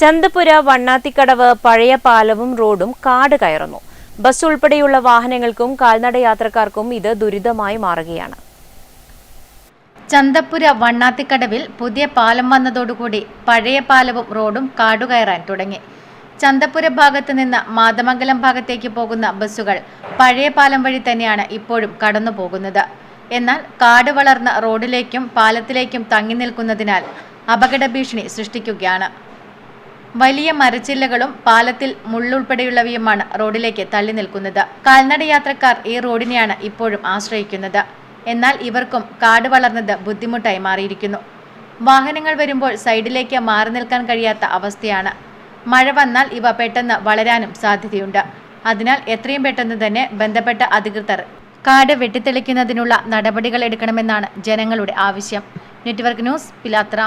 ചന്തപുര വണ്ണാത്തിക്കടവ് പഴയ പാലവും റോഡും കാട് കയറുന്നു. ബസ് ഉൾപ്പെടെയുള്ള വാഹനങ്ങൾക്കും കാൽനട യാത്രക്കാർക്കും ഇത് ദുരിതമായി മാറുകയാണ്. ചന്തപുര വണ്ണാത്തിക്കടവിൽ പുതിയ പാലം വന്നതോടുകൂടി പഴയ പാലവും റോഡും കാടുകയറാൻ തുടങ്ങി. ചന്തപുര ഭാഗത്ത് നിന്ന് മാതമംഗലം ഭാഗത്തേക്ക് പോകുന്ന ബസ്സുകൾ പഴയ പാലം വഴി തന്നെയാണ് ഇപ്പോഴും കടന്നു പോകുന്നത്. എന്നാൽ കാട് വളർന്ന റോഡിലേക്കും പാലത്തിലേക്കും തങ്ങി നിൽക്കുന്നതിനാൽ അപകട ഭീഷണി സൃഷ്ടിക്കുകയാണ്. വലിയ മരച്ചില്ലകളും പാലത്തിൽ മുള്ളുൾപ്പെടെയുള്ളവയുമാണ് റോഡിലേക്ക് തള്ളി നിൽക്കുന്നത്. കാൽനട യാത്രക്കാർ ഈ റോഡിനെയാണ് ഇപ്പോഴും ആശ്രയിക്കുന്നത്. എന്നാൽ ഇവർക്കും കാട് വളർന്നത് ബുദ്ധിമുട്ടായി മാറിയിരിക്കുന്നു. വാഹനങ്ങൾ വരുമ്പോൾ സൈഡിലേക്ക് മാറി നിൽക്കാൻ കഴിയാത്ത അവസ്ഥയാണ്. മഴ വന്നാൽ ഇവ പെട്ടെന്ന് വളരാനും സാധ്യതയുണ്ട്. അതിനാൽ എത്രയും പെട്ടെന്ന് തന്നെ ബന്ധപ്പെട്ട അധികൃതർ കാട് വെട്ടിത്തെളിക്കുന്നതിനുള്ള നടപടികൾ എടുക്കണമെന്നാണ് ജനങ്ങളുടെ ആവശ്യം. Network news Pilathara.